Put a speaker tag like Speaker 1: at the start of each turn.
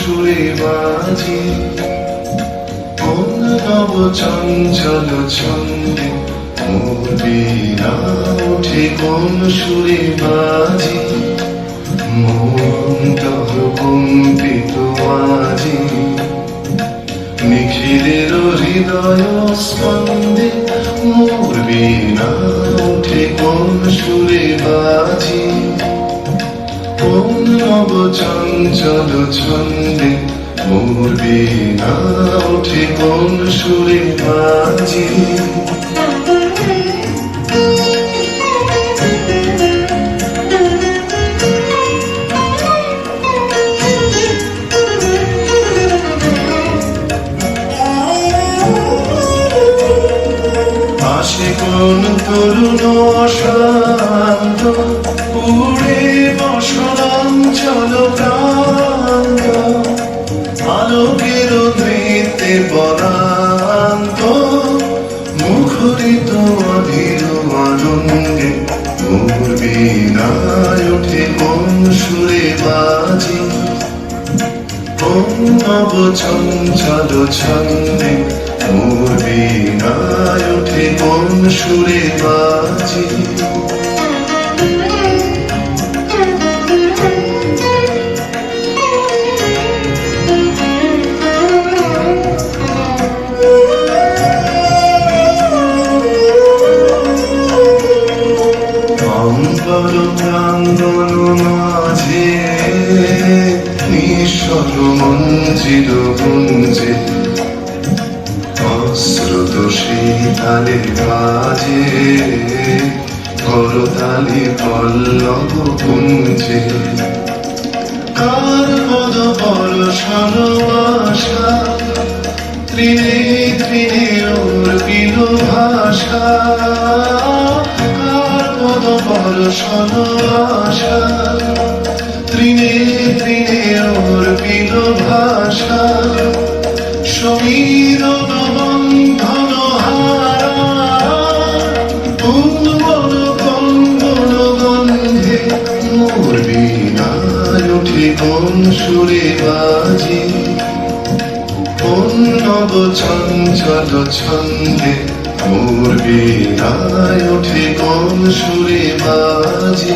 Speaker 1: সুরে বাজি কোন নব চঞ্চল ছন্দে। বীণা ওঠে কোন সুরে বাজি মন তহ কম্পিত আজি নিখিলের হৃদয় স্পন্দে। মোর বীণা ওঠে কোন সুরে বাজি নব চঞ্চল ছন্দে, মোর বীণা ওঠে কোন সুরে বাজি আসে কোন তরুণ অশান্ত উড়ে বসনাঞ্চল নৃত্যে মুখরিত অধীর আনন্দে। মোর বীণায় ওঠে কোন সুরে বাজি। কোন নব চঞ্চল ছন্দে মোর বীণায় ওঠে কোন সুরে বাজি। নিঃস্বর মঞ্জির গুঞ্জে অস্রত শীতালে বাজে, করতালি পল্লব পুঞ্জে কার পদ পরশন আশা ত্রিনে ত্রিনে ওর ভাষা। কার পদ পরশন আশা ত্রিনে ওর পিল ভাষা, সমীর বন্ধন উন্মন কন্দন গন্ধে মোর বীণায় ওঠে কোন সুরে বাজি। কোন নব চঞ্চল ছন্দে মোর বীণায় ওঠে কোন সুরে বাজি।